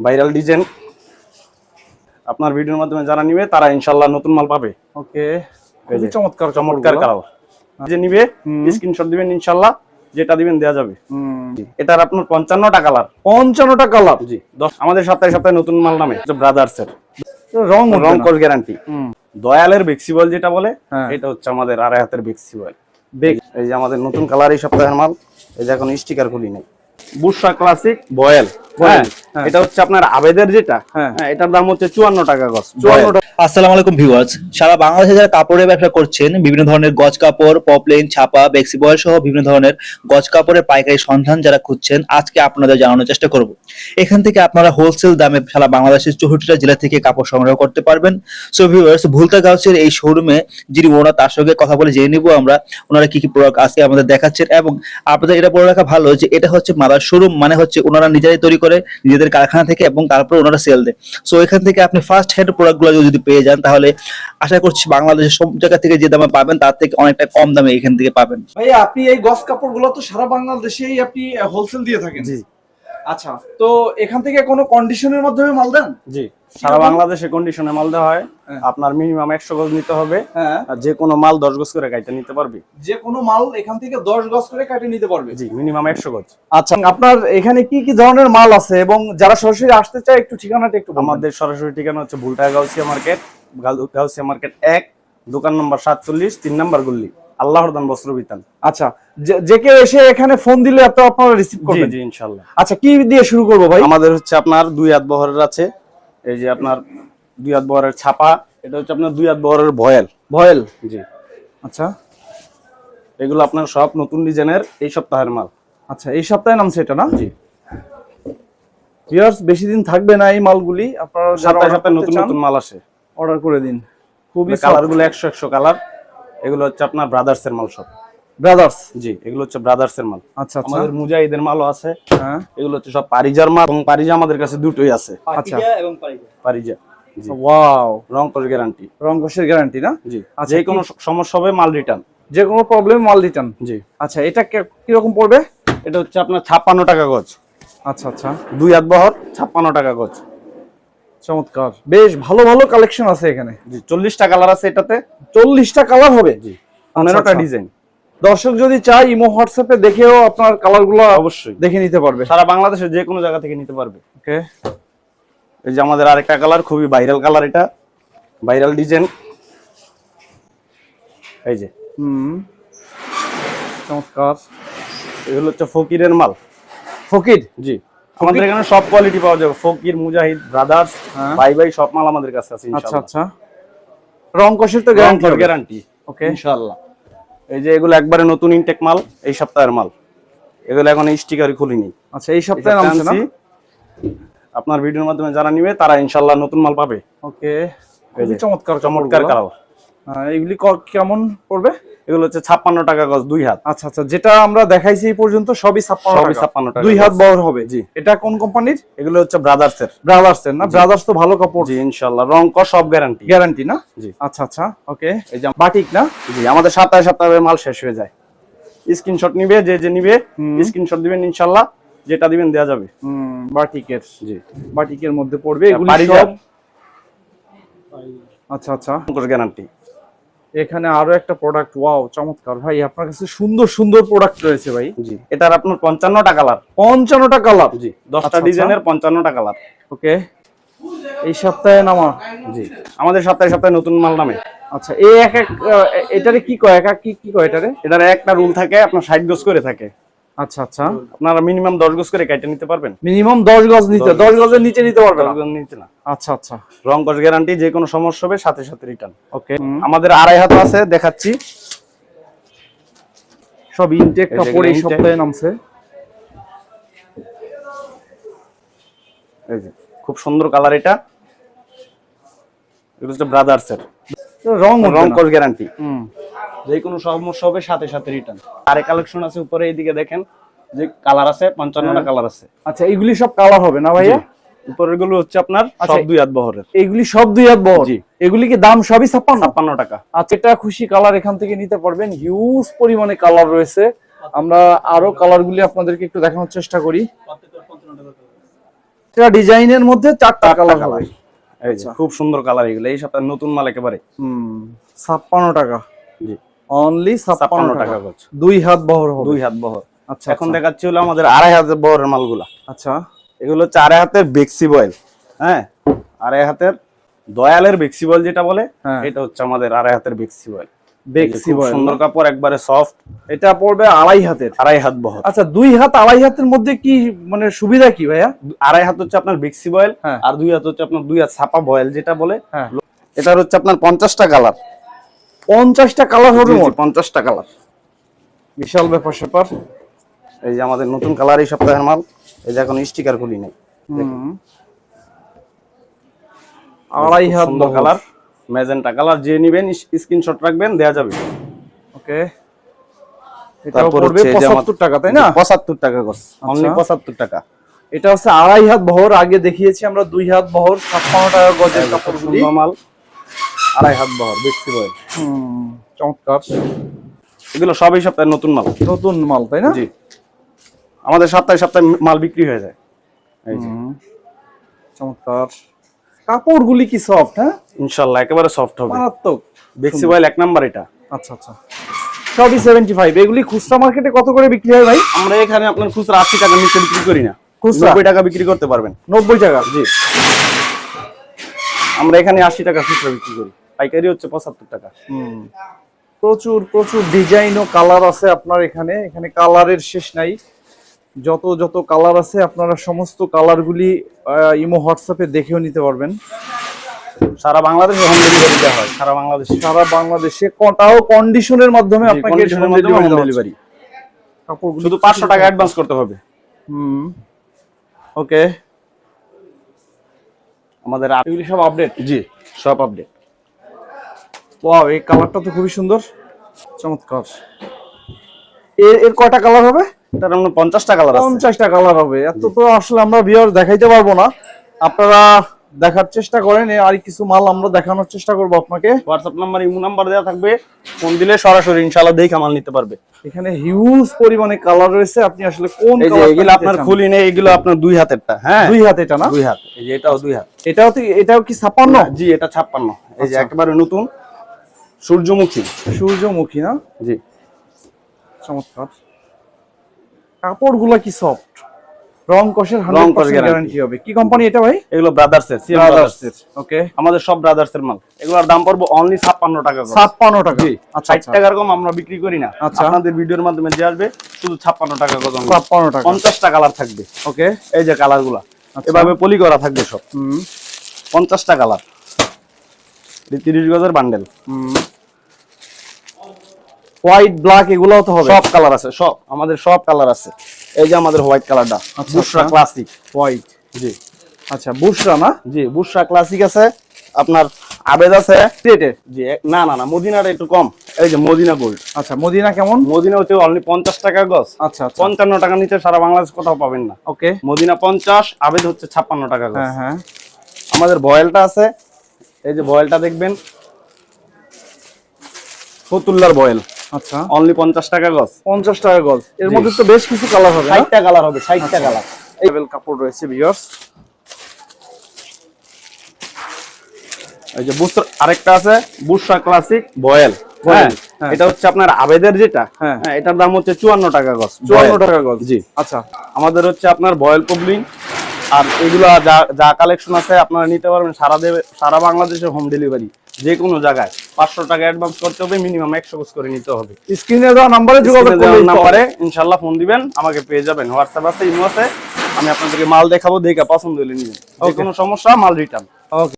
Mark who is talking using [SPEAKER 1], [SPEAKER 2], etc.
[SPEAKER 1] Viral design. আপনার ভিডিওর মাধ্যমে যারা নিবে তারা ইনশাল্লাহ নতুন মাল পাবে।
[SPEAKER 2] ওকে খুবই চমৎকার
[SPEAKER 1] চমৎকার। কালার যে নিবে স্ক্রিনশট দিবেন ইনশাল্লাহ যেটা দিবেন দেওয়া যাবে। এটার আপনার পঞ্চান্নটা কালার
[SPEAKER 2] পঞ্চান্নটা কালার
[SPEAKER 1] জি দশ। আমাদের সপ্তাহে সপ্তাহে নতুন মাল নামে ব্রাদার্স এর
[SPEAKER 2] রং
[SPEAKER 1] রং কোর্স গ্যারান্টি দয়ালের বেক্সিবল যেটা বলে
[SPEAKER 2] হ্যাঁ।
[SPEAKER 1] এটা হচ্ছে আমাদের আড়াই হাতের বেক্সিবল এই যে আমাদের নতুন কালার এই সপ্তাহের মাল এই যে এখন স্টিকার খুলি নাই। বুশরা ক্লাসিক বয়েল
[SPEAKER 2] বয়েল,
[SPEAKER 1] হ্যাঁ
[SPEAKER 2] হ্যাঁ।
[SPEAKER 1] এটা হচ্ছে আপনার আবেদের যেটা
[SPEAKER 2] হ্যাঁ।
[SPEAKER 1] হ্যাঁ এটার দাম হচ্ছে চুয়ান্ন টাকা গজ
[SPEAKER 2] চুয়ান্ন
[SPEAKER 1] বয়েল।
[SPEAKER 3] আসসালামু আলাইকুম ভিউয়ার্স সারা বাংলাদেশে যারা কাপড়ের ব্যবসা করছেন বিভিন্ন ধরনের গজ কাপড় পপলেন ছাপা বেক্সি বয়েল সহ বিভিন্ন ধরনের গজ কাপড়ের পাইকারি সন্ধান যারা খুঁজছেন আজকে আপনাদের জানানোর চেষ্টা করব এখান থেকে আপনারা হোলসেল দামে সারা বাংলাদেশের চৌষট্টিটা জেলা থেকে কাপড় সংগ্রহ করতে পারবেন সো ভিউয়ার্স ভুলতা গাউসের এই শোরুমে যিনি ওনার তার সঙ্গে কথা বলে জেনে নিব আমরা ওনারা কি কি প্রোডাক্ট আজকে আমাদের দেখাচ্ছেন এবং আপনাদের এটা বলে রাখা ভালো যে এটা হচ্ছে মাদার শোরুম মানে হচ্ছে ওনারা নিজেরাই তৈরি করে নিজেদের কারখানা থেকে এবং তারপর ওনারা সেল দেয়। সো এখান থেকে আপনি ফার্স্ট হ্যান্ড প্রোডাক্টগুলো যদি পেয়ে যান তাহলে আশা করছি বাংলাদেশের সব জায়গা থেকে যে দামে পাবেন তার থেকে অনেকটা কম দামে এখান থেকে পাবেন।
[SPEAKER 2] ভাই আপনি এই গস কাপড়গুলো তো সারা বাংলাদেশেই আপনি হোলসেল দিয়ে থাকেন।
[SPEAKER 1] জি।
[SPEAKER 2] আচ্ছা তো এখান থেকে কোনো কন্ডিশনের মাধ্যমে মাল দেন?
[SPEAKER 1] জি সারা বাংলাদেশে কন্ডিশনে মাল দেওয়া হয়।
[SPEAKER 2] হ্যাঁ।
[SPEAKER 1] আপনার মিনিমাম একশো গজ নিতে হবে।
[SPEAKER 2] হ্যাঁ।
[SPEAKER 1] আর যে কোনো মাল দশ গজ করে গাইতে নিতে পারবে।
[SPEAKER 2] যে কোনো মাল এখান থেকে দশ গজ করে কাটে নিতে পারবে?
[SPEAKER 1] জি মিনিমাম একশো গজ।
[SPEAKER 2] আচ্ছা আপনার এখানে কি কি ধরনের মাল আছে? এবং যারা সরাসরি আসতে চায় একটু ঠিকানাটা একটু আমাদের
[SPEAKER 1] আমাদের সরাসরি ঠিকানা হচ্ছে ভুলটা গাউসিয়া মার্কেট গাউসিয়া মার্কেট এক দোকান নম্বর সাতচল্লিশ তিন নম্বর গুল্লি আল্লাহর দান বস্ত্র বিতান।
[SPEAKER 2] আচ্ছা যে- কেউ এসে এখানে ফোন দিলে আপনারা রিসিভ করবেন।
[SPEAKER 1] জি ইনশাল্লাহ।
[SPEAKER 2] আচ্ছা কি দিয়ে শুরু করব ভাই?
[SPEAKER 1] আমাদের হচ্ছে আপনার দুই হাত বহরের আছে। এই যে আপনার দুই হাত বহরের ছাপা এটা হচ্ছে আপনার দুই হাত বহরের ভয়েল।
[SPEAKER 2] ভয়েল?
[SPEAKER 1] জি।
[SPEAKER 2] আচ্ছা।
[SPEAKER 1] এগুলো আপনার সব নতুন ডিজাইনের এই সপ্তাহের মাল।
[SPEAKER 2] আচ্ছা এই সপ্তাহে নামছে এটা না?
[SPEAKER 1] জি।
[SPEAKER 2] ভিউয়ার্স বেশি দিন থাকবে না এই মালগুলি। আপনারা যারা
[SPEAKER 1] সপ্তাহে সপ্তাহে নতুন নতুন মাল আসে।
[SPEAKER 2] অর্ডার করে দিন। খুবই
[SPEAKER 1] কালারগুলো একশো একশো কালার এগুলো হচ্ছে আপনার ব্রাদার্স এর মাল সব।
[SPEAKER 2] ব্রাদার্স
[SPEAKER 1] জি এগুলো হচ্ছে ব্রাদার্স এর মাল।
[SPEAKER 2] আচ্ছা আচ্ছা।
[SPEAKER 1] আমাদের মুজাহিদের মালও আছে।
[SPEAKER 2] হ্যাঁ।
[SPEAKER 1] এগুলো হচ্ছে সব পারিজার মাল এবং পারিজা আমাদের কাছে দুটোই আছে।
[SPEAKER 2] আচ্ছা।
[SPEAKER 1] পারিজা জি।
[SPEAKER 2] ওয়াও
[SPEAKER 1] রং কস গ্যারান্টি
[SPEAKER 2] রং গ্যারান্টি না?
[SPEAKER 1] জি।
[SPEAKER 2] আচ্ছা,
[SPEAKER 1] যে কোনো সমস্যা হবে মাল রিটার্ন
[SPEAKER 2] যে কোনো প্রবলেম মাল রিটার্ন
[SPEAKER 1] জি।
[SPEAKER 2] আচ্ছা এটা কি রকম পড়বে?
[SPEAKER 1] এটা হচ্ছে আপনার ছাপ্পান্ন টাকা গজ।
[SPEAKER 2] আচ্ছা আচ্ছা।
[SPEAKER 1] দুই হাত বহর ছাপ্পান্ন টাকা গজ।
[SPEAKER 2] চমৎকার। বেশ ভালো ভালো কালেকশন আছে এখানে।
[SPEAKER 1] জি চল্লিশটা কালার আছে এটাতে।
[SPEAKER 2] চল্লিশটা কালার হবে?
[SPEAKER 1] জি পনেরোটা
[SPEAKER 2] আচ্ছা।
[SPEAKER 1] ডিজাইন
[SPEAKER 2] দর্শক যদি চায় ইমো হোয়াটসঅ্যাপে দেখেও আপনার কালারগুলো
[SPEAKER 1] অবশ্যই।
[SPEAKER 2] দেখে নিতে পারবে।
[SPEAKER 1] সারা বাংলাদেশের যে কোনো জায়গা থেকে নিতে পারবে।
[SPEAKER 2] ওকে।
[SPEAKER 1] এই যে আমাদের আরেকটা কালার খুবই ভাইরাল কালার এটা। ভাইরাল ডিজাইন এই যে।
[SPEAKER 2] হুম। চমৎকার।
[SPEAKER 1] এগুলো হচ্ছে ফকিরের মাল।
[SPEAKER 2] ফকির?
[SPEAKER 1] জি। আমাদের এখানে সব কোয়ালিটি পাওয়া যাবে। ফকির মুজাহিদ ব্রাদার্স
[SPEAKER 2] হ্যাঁ।
[SPEAKER 1] ভাই ভাই সব মাল আমাদের কাছে আছে
[SPEAKER 2] আচ্ছা আচ্ছা। রং কষের তো গ্যারান্টি
[SPEAKER 1] গ্যারান্টি
[SPEAKER 2] ওকে
[SPEAKER 1] ইনশাআল্লাহ। এই যে এগুলো একবারে নতুন ইনটেক মাল এই সপ্তাহের মাল। এগুলো এখন স্টিকার খুলিনি।
[SPEAKER 2] আচ্ছা এই সপ্তাহে নামছে না?
[SPEAKER 1] আপনার ভিডিওর মাধ্যমে যারা নিবে তারা ইনশাআল্লাহ নতুন মাল পাবে।
[SPEAKER 2] ওকে
[SPEAKER 1] এই
[SPEAKER 2] খুবই
[SPEAKER 1] যে,
[SPEAKER 2] চমৎকার
[SPEAKER 1] চমৎকার। কালার।
[SPEAKER 2] এগুলি কেমন পড়বে?
[SPEAKER 1] এগুলো হচ্ছে ছাপ্পান্ন টাকা গজ দুই হাত।
[SPEAKER 2] আচ্ছা আচ্ছা যেটা আমরা দেখাইছি এই পর্যন্ত সবই ছাপ্পান্ন
[SPEAKER 1] সবই
[SPEAKER 2] টাকা।
[SPEAKER 1] 56 টাকা
[SPEAKER 2] দুই হাত। বহর হবে
[SPEAKER 1] জি।
[SPEAKER 2] এটা কোন কোম্পানির?
[SPEAKER 1] এগুলো হচ্ছে ব্রাদার্স এর
[SPEAKER 2] ব্রাদার্স এর না ব্রাদার্স তো ভালো কাপড়।
[SPEAKER 1] জি ইনশাআল্লাহ। রং ক সব গ্যারান্টি
[SPEAKER 2] গ্যারান্টি না?
[SPEAKER 1] জি।
[SPEAKER 2] আচ্ছা আচ্ছা ওকে এই যে বাটিক না?
[SPEAKER 1] জি আমাদের সপ্তাহে সপ্তাহে মাল শেষ হয়ে যায়। স্ক্রিনশট নিবে যে যে নিবে। স্ক্রিনশট দিবেন ইনশাআল্লাহ। যেটা দিবেন দেওয়া যাবে।
[SPEAKER 2] হুম বাটিকের।
[SPEAKER 1] জি।
[SPEAKER 2] বাটিকের মধ্যে পড়বে। এগুলি সব আচ্ছা আচ্ছা।
[SPEAKER 1] গ্যারান্টি
[SPEAKER 2] এখানে আরও একটা প্রোডাক্ট ওয়াও চমৎকার। ভাই আপনার কাছে সুন্দর সুন্দর প্রোডাক্ট রয়েছে ভাই।
[SPEAKER 1] জি। এটার আপনার পঞ্চান্নটা কালার
[SPEAKER 2] পঞ্চান্নটা কালার
[SPEAKER 1] জি দশটা
[SPEAKER 2] আচ্ছা,
[SPEAKER 1] ডিজাইনের পঞ্চান্নটা কালার
[SPEAKER 2] ওকে। এই সপ্তাহে নামা?
[SPEAKER 1] জি। আমাদের সপ্তাহে সপ্তাহে নতুন মাল নামে।
[SPEAKER 2] আচ্ছা এই এক এক এটারে কি কয়? এক এক কি কি কয় এটারে?
[SPEAKER 1] এটার একটা রুল থাকে আপনার ষাট গজ করে থাকে।
[SPEAKER 2] আচ্ছা আচ্ছা।
[SPEAKER 1] আপনারা মিনিমাম দশ গজ করে কেটে নিতে পারবেন?
[SPEAKER 2] মিনিমাম দশ গজ নিতে
[SPEAKER 1] দশ
[SPEAKER 2] দশ গজের নিচে নিতে পারবে
[SPEAKER 1] দশ
[SPEAKER 2] না
[SPEAKER 1] গজ নিতে না।
[SPEAKER 2] আচ্ছা আচ্ছা।
[SPEAKER 1] রং গজ গ্যারান্টি যে কোনো সমস্যা হবে সাথে সাথে রিটার্ন
[SPEAKER 2] ওকে
[SPEAKER 1] আমাদের আড়াই হাত আছে দেখাচ্ছি।
[SPEAKER 2] সব ইনটেক কাপড় এই সপ্তাহে নামছে।
[SPEAKER 1] এই যে খুব সুন্দর কালার এটা। এগুলো হচ্ছে ব্রাদার্স এর
[SPEAKER 2] রং
[SPEAKER 1] রং কস গ্যারান্টি যে কোনো সমস্যা হবে সাথে সাথে রিটার্ন আরে কালেকশন আছে উপরে এইদিকে দেখেন যে কালার আছে পঞ্চান্নটা কালার আছে।
[SPEAKER 2] আচ্ছা এগুলি সব কালার হবে না ভাইয়া?
[SPEAKER 1] উপরেরগুলো হচ্ছে আপনার
[SPEAKER 2] আচ্ছা,
[SPEAKER 1] সব দুই হাত বহরের।
[SPEAKER 2] এগুলি সব দুই হাত বহর?
[SPEAKER 1] জি।
[SPEAKER 2] এগুলি কি দাম সবই ছাপ্পান্ন?
[SPEAKER 1] ছাপ্পান্ন টাকা।
[SPEAKER 2] আচ্ছা এটা খুশি কালার এখান থেকে নিতে পারবেন। হিউজ পরিমাণে কালার রয়েছে। আমরা আরও কালার গুলি আপনাদেরকে একটু দেখানোর চেষ্টা করি। ডিজাইনের মধ্যে চারটা কালার
[SPEAKER 1] যে খুব সুন্দর কালার এগুলো। এই সপ্তাহে নতুন মাল একেবারে।
[SPEAKER 2] ছাপ্পান্ন টাকা।
[SPEAKER 1] জি।
[SPEAKER 2] অনলি ছাপ্পান্ন টাকা।
[SPEAKER 1] টাকা
[SPEAKER 2] দুই হাত বহর
[SPEAKER 1] দুই হাত বহর।
[SPEAKER 2] আচ্ছা
[SPEAKER 1] এখন
[SPEAKER 2] আচ্ছা।
[SPEAKER 1] দেখাচ্ছি হলো আমাদের আড়াই হাতের বহরের মালগুলা।
[SPEAKER 2] আচ্ছা।
[SPEAKER 1] এগুলো হচ্ছে আড়াই হাতের বেক্সি বয়েল হ্যাঁ? আড়াই হাতের দয়ালের বেক্সি বয়েল যেটা বলে
[SPEAKER 2] হ্যাঁ।
[SPEAKER 1] এটা হচ্ছে আমাদের আড়াই হাতের বেক্সি বয়েল
[SPEAKER 2] বেক্সি
[SPEAKER 1] সুন্দর কাপড় একবারে সফট
[SPEAKER 2] এটা পড়বে আড়াই হাতের।
[SPEAKER 1] আড়াই হাত বহর।
[SPEAKER 2] আচ্ছা দুই হাত আড়াই হাতের মধ্যে কি মানে সুবিধা কি ভাইয়া?
[SPEAKER 1] আড়াই হাত হচ্ছে আপনার বেক্সি বয়েল
[SPEAKER 2] হ্যাঁ।
[SPEAKER 1] আর দুই হাত হচ্ছে আপনার দুই হাত ছাপা বয়েল যেটা বলে।
[SPEAKER 2] হ্যাঁ।
[SPEAKER 1] এটার হচ্ছে আপনার পঞ্চাশটা কালার
[SPEAKER 2] পঞ্চাশটা কালার হবে মোট?
[SPEAKER 1] পঞ্চাশটা কালার
[SPEAKER 2] বিশাল ব্যাপার স্যাপার।
[SPEAKER 1] এই যে আমাদের নতুন কালার এই সপ্তাহের মাল এই যে এখন স্টিকার খুলি নাই।
[SPEAKER 2] আড়াই হাত
[SPEAKER 1] কালার ম্যাজেন্টা কালার যে নিবেন স্ক্রিনশট রাখবেন দেয়া যাবে।
[SPEAKER 2] ওকে। এটা
[SPEAKER 1] তারপর
[SPEAKER 2] পড়বে
[SPEAKER 1] হচ্ছে এই যে আমার-
[SPEAKER 2] পঁচাত্তর টাকা তাই না?
[SPEAKER 1] পঁচাত্তর টাকা গস অনলি
[SPEAKER 2] আচ্ছা।
[SPEAKER 1] পঁচাত্তর টাকা।
[SPEAKER 2] এটা হচ্ছে আড়াই হাত বহর আগে দেখিয়েছি আমরা দুই হাত বহর ছাপ্পান্ন টাকা গজের কাপড়গুলি।
[SPEAKER 1] মাল। আড়াই হাত বহর দেখছি বয়
[SPEAKER 2] হুম, চমৎকার।
[SPEAKER 1] এগুলো সবই সপ্তাহে নতুন মাল।
[SPEAKER 2] নতুন মাল তাই না?
[SPEAKER 1] জি। আমাদের সপ্তাহে সপ্তাহে মাল বিক্রি হয়ে যায়। এই যে।
[SPEAKER 2] চমৎকার। কাপড়গুলি কি সফট হ্যাঁ?
[SPEAKER 1] ইনশাল্লাহ একেবারে সফট হবে।
[SPEAKER 2] মারাত্মক।
[SPEAKER 1] বেক্সি বয়েল এক নাম্বার এটা।
[SPEAKER 2] আচ্ছা আচ্ছা। সবই সেভেন্টি ফাইভ এগুলি খুচরা মার্কেটে কত করে বিক্রি হয় ভাই?
[SPEAKER 1] আমরা এখানে আপনার খুচরা আশি টাকা নিচে বিক্রি করি না।
[SPEAKER 2] খুচরা?
[SPEAKER 1] নব্বই টাকা বিক্রি করতে পারবেন।
[SPEAKER 2] নব্বই টাকা?
[SPEAKER 1] জি। আমরা এখানে আশি টাকা খুচরা বিক্রি করি। পাইকারি হচ্ছে পঁচাত্তর টাকা।
[SPEAKER 2] হুম। প্রচুর প্রচুর ডিজাইন ও কালার আছে আপনার এখানে। এখানে কালারের শেষ নাই। যত যত কালার আছে আপনারা সমস্ত কালারগুলি ইমো হোয়াটসঅ্যাপে দেখেও নিতে পারবেন।
[SPEAKER 1] সারা বাংলাদেশে হোম ডেলিভারি দেওয়া হয় সারা বাংলাদেশে।
[SPEAKER 2] সারা বাংলাদেশে কটাও কন্ডিশনের মাধ্যমে আপনাকে
[SPEAKER 1] হোম ডেলিভারি
[SPEAKER 2] কাপড়গুলো
[SPEAKER 1] শুধু পাঁচশো টাকা অ্যাডভান্স করতে হবে।
[SPEAKER 2] হুম। ওকে
[SPEAKER 1] আমাদের
[SPEAKER 2] এগুলি সব আপডেট
[SPEAKER 1] জি। সব আপডেট
[SPEAKER 2] ওয়াও এই কালারটা তো খুবই সুন্দর। চমৎকার। এর এর কয়টা কালার হবে?
[SPEAKER 1] এটার আমরা পঞ্চাশটা কালার
[SPEAKER 2] পঞ্চাশটা কালার হবে। এত তো আসলে আমরা ভিউয়ার দেখাইতে পারব না। আপনারা দেখার চেষ্টা করেন আর কিছু মাল আমরা দেখানোর চেষ্টা করব আপনাকে।
[SPEAKER 1] হোয়াটসঅ্যাপ নাম্বার ইমো নাম্বার দেওয়া থাকবে। ফোন দিলে সরাসরি ইনশাআল্লাহ দেখে মাল নিতে পারবে।
[SPEAKER 2] এখানে হিউজ পরিমাণে কালার রয়েছে। আপনি আসলে কোন
[SPEAKER 1] এই যে এগুলো আপনার
[SPEAKER 2] চান?
[SPEAKER 1] খুলি নেই এগুলো আপনার দুই হাতেরটা হ্যাঁ?
[SPEAKER 2] দুই হাত এটা না?
[SPEAKER 1] দুই হাত। এই যে এটাও দুই হাত।
[SPEAKER 2] এটাও তো এটাও কি ছাপান্ন
[SPEAKER 1] জি এটা ছাপ্পান্ন। এই যে
[SPEAKER 2] আচ্ছা।
[SPEAKER 1] একেবারে নতুন। সূর্যমুখী।
[SPEAKER 2] সূর্যমুখী না?
[SPEAKER 1] জি।
[SPEAKER 2] চমৎকার। কাপড়গুলা কি সফট রং কষের
[SPEAKER 1] রং কষ।
[SPEAKER 2] গ্যারান্টি হবে। কি কোম্পানি এটা ভাই?
[SPEAKER 1] এগুলো ব্রাদার্স এর সিএম ব্রাদার্স
[SPEAKER 2] ওকে
[SPEAKER 1] আমাদের সব ব্রাদার্স এর মাল। এগুলোর দাম পড়বে অনলি ছাপ্পান্ন টাকা করে।
[SPEAKER 2] ছাপ্পান্ন টাকা।
[SPEAKER 1] জি
[SPEAKER 2] আচ্ছা
[SPEAKER 1] ষাট
[SPEAKER 2] আচ্ছা।
[SPEAKER 1] টাকার কম আমরা বিক্রি করি না।
[SPEAKER 2] আচ্ছা।
[SPEAKER 1] আপনাদের ভিডিওর মাধ্যমে যে আসবে শুধু ছাপ্পান্ন টাকা কত
[SPEAKER 2] ছাপ্পান্ন টাকা।
[SPEAKER 1] পঞ্চাশটা কালার থাকবে।
[SPEAKER 2] ওকে
[SPEAKER 1] এই যে কালারগুলা।
[SPEAKER 2] আচ্ছা।
[SPEAKER 1] এভাবে পলি করা থাকবে সব।
[SPEAKER 2] হুম।
[SPEAKER 1] পঞ্চাশটা কালার তিরিশ গজের বান্ডেল
[SPEAKER 2] হোয়াইট ব্ল্যাক এগুলোও তো হবে।
[SPEAKER 1] সব কালার আছে সব। আমাদের সব কালার আছে। এই যে আমাদের হোয়াইট কালারটা বুশরা। ক্লাসিক
[SPEAKER 2] হোয়াইট
[SPEAKER 1] জি।
[SPEAKER 2] আচ্ছা বুশরা না?
[SPEAKER 1] জি বুশরা ক্লাসিক আছে। আপনার আবেদ আছে। জি না না না মদিনাটা একটু কম। এই যে মদিনা গোল্ড
[SPEAKER 2] আচ্ছা মদিনা কেমন?
[SPEAKER 1] মদিনা হচ্ছে অনলি পঞ্চাশ টাকা গজ।
[SPEAKER 2] আচ্ছা আচ্ছা।
[SPEAKER 1] পঞ্চান্ন টাকা নিচে সারা বাংলাদেশ কোথাও পাবেন না।
[SPEAKER 2] ওকে
[SPEAKER 1] মদিনা পঞ্চাশ আবেদ হচ্ছে ছাপ্পান্ন টাকা গজ।
[SPEAKER 2] হ্যাঁ হ্যাঁ।
[SPEAKER 1] আমাদের বয়েলটা আছে। এই যে বয়েলটা দেখবেন ফতুল্লার বয়েল।
[SPEAKER 2] আচ্ছা।
[SPEAKER 1] অনলি পঞ্চাশ টাকা গজ।
[SPEAKER 2] পঞ্চাশ টাকা গজ। এর মধ্যে তো বেশ কিছু কালার হবে না?
[SPEAKER 1] ষাটটা কালার হবে ষাটটা কালার
[SPEAKER 2] এই লেভেল কাপড় রয়েছে ভিউয়ার্স
[SPEAKER 1] এই যে বুসরা আরেকটা আছে বুসরা ক্লাসিক বয়েল। হ্যাঁ
[SPEAKER 2] হ্যাঁ।
[SPEAKER 1] এটা হচ্ছে আপনার আবেদের যেটা
[SPEAKER 2] হ্যাঁ।
[SPEAKER 1] হ্যাঁ এটার দাম হচ্ছে চুয়ান্ন টাকা গজ
[SPEAKER 2] চুয়ান্ন
[SPEAKER 1] বয়েল।
[SPEAKER 2] টাকা গজ।
[SPEAKER 1] জি।
[SPEAKER 2] আচ্ছা।
[SPEAKER 1] আমাদের হচ্ছে আপনার বয়েল পবলিন আর এগুলো যা যা কালেকশন আছে আপনারা নিতে পারবেন সারা দেবে সারা বাংলাদেশে হোম ডেলিভারি যে কোনো জায়গায় পাঁচশো টাকা অ্যাডভান্স করতে হবে মিনিমাম একশো কোচ করে নিতে হবে।
[SPEAKER 2] স্ক্রিনে দেওয়া নাম্বারে যোগাযোগ
[SPEAKER 1] নাম্বারে ইনশাল্লাহ ফোন দিবেন আমাকে পেয়ে যাবেন। হোয়াটসঅ্যাপ আছে ইমো আছে আমি আপনাদেরকে মাল দেখাবো দেখে পছন্দ হলে নিবেন যে কোনো সমস্যা মাল রিটার্ন
[SPEAKER 2] ওকে